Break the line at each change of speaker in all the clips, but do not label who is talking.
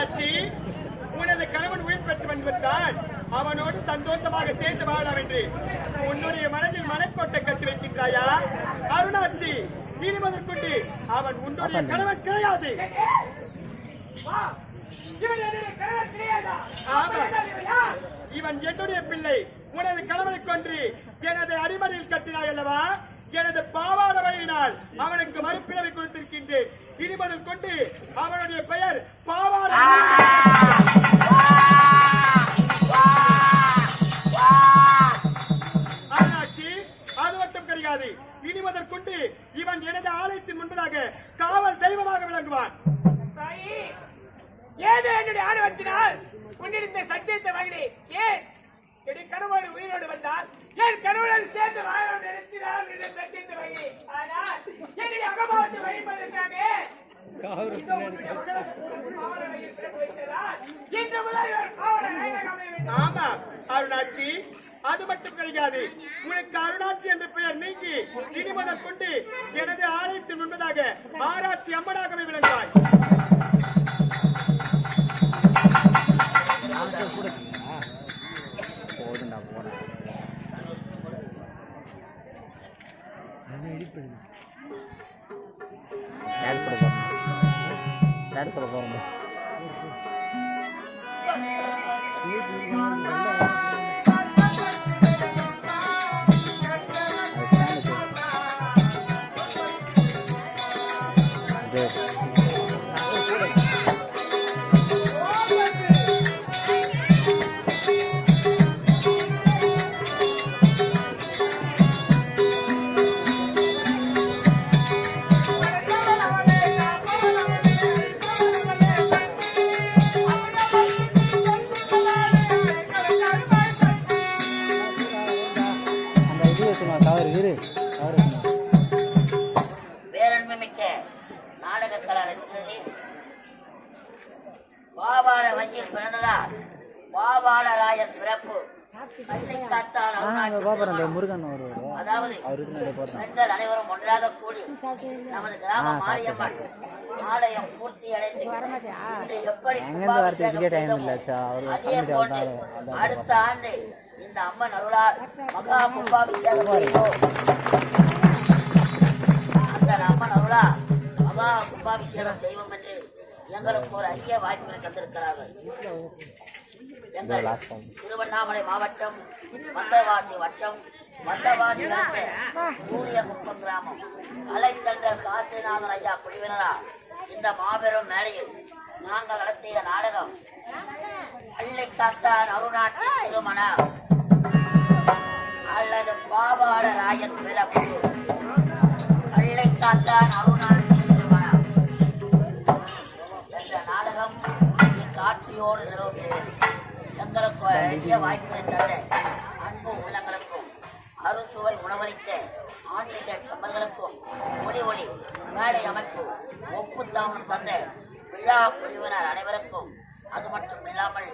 அருணாச்சி உனது கணவன் உயிர் பெற்று வந்துவிட்டான் அவனோடு சந்தோஷமாக சேர்ந்து வாழலாம் என்று உன்னுடைய மனதில் மனக்கோட்டை கட்டி வைக்கின்றாயா? அருணாச்சி இனி முதற்கொண்டு அவன் உன்னுடைய கணவன் கிடையாது.
இவன் என்னுடைய
பிள்ளை. உனது கணவனை கொன்று எனது அடிமடியில் கட்டினாய் அல்லவா? எனது பாவாட வழியினால் அவனுக்கு மறுபிறவை கொடுத்திருக்கின்றேன். இனி முதல் கொண்டு அவனுடைய பெயர் அது மட்டும் கிடையாது. இனி முதல் கொண்டு இவன் எனது ஆலயத்தின் முன்பதாக காவல் தெய்வமாக விளங்குவான்.
ஏதோ என்னுடைய ஆணவத்தினால் உன்னிடத்தை சத்தியத்தை வாங்கினேன் ஏன்? என் கணவன் உயிரோடு வந்தால் என் கணவனோடு சேர்ந்து வாழ நினைச்சுதான் உன்னிடம் சத்தியத்தை வாங்கினேன் ஆனால் என்னுடைய அகபாவத்தை வழிபதற்காக.
ஆமா அருணாச்சி. அது மட்டும் கிடையாது. உனக்கு அருணாச்சி என்ற பெயர் நீங்கி இனி முதல் கொண்டு எனது ஆலயத்தின் முன்பதாக ஆராத்தி அம்மனாகவே
ஸ்டாட் சொல்ல போறேன்
பேரன்புமிக்க நாடக கலா ரசிகர்களே பாவாட வஞ்சில் பிறந்ததால் பாவாடராயன் பிறப்பு.
முருகன் வருவார்.
அதாவது பெண்கள் அனைவரும் ஒன்றாக கூடி நமது கிராம மாரியம்மன் ஆலயம் பூர்த்தி அடைந்து எப்படி அதே போன்று அடுத்த ஆண்டு இந்த அம்மன் அருளால் மகா கும்பாபிஷேகம் செய்வோம் அந்த அம்மன் அருளா மகா கும்பாபிஷேகம் செய்வோம் என்று எங்களுக்கு ஒரு அரிய வாய்ப்பினை தந்திருக்கிறார்கள். எங்கள். திருவண்ணாமலை மாவட்டம் வந்தவாசி வட்டம் அடுத்த சூரியகுப்பம் கிராமம். அலைத்தன்ற காசிநாதன் ஐயா குழுவினரா இந்த மாபெரும் மேடையில் நாங்கள் நடத்திய நாடகம் பள்ளி காத்தான் அருணாட்சி திருமணம் அல்லது பாவாட ராயன் பிறப்பு. பள்ளி காத்தான் அருணாட்சி இக்காட்சியோடு நிறைவேறுகிறது எங்களுக்கு அரிய வாய்ப்பினை தந்த அன்பு உள்ளங்களுக்கும் அறுசுவை உணவளித்த ஆன்மீக சம்பர்களுக்கும் ஒளி ஒளி மேடை அமைப்பு ஒப்புத்தாமம் தந்த விழா குழுவினர் அனைவருக்கும் அது மட்டும் இல்லாமல்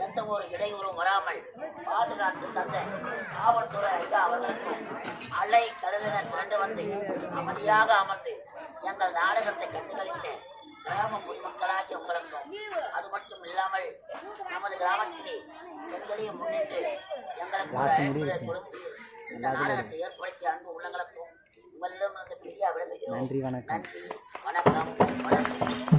எந்த ஒரு இடையூறும் வராமல் பாதுகாத்து தந்த காவல்துறை ஐயா அவர்களுக்கும் அலை கடலினர் திரண்டு வந்து அமைதியாக அமர்ந்து எங்கள் நாடகத்தை கண்டுகளித்த கிராம குடிமக்களாகி உங்களுக்கும் அது கிராமத்திலே பெண்களையும் முன்னின்று எங்களுக்கு கொடுத்து இந்த நாடகத்தை ஏற்படுத்திய அன்பு உள்ளங்களுக்கும் உங்களிடமிருந்து பிரியா விடைபெறுகிறோம்.
நன்றி வணக்கம்.
நன்றி வணக்கம் வணக்கம்.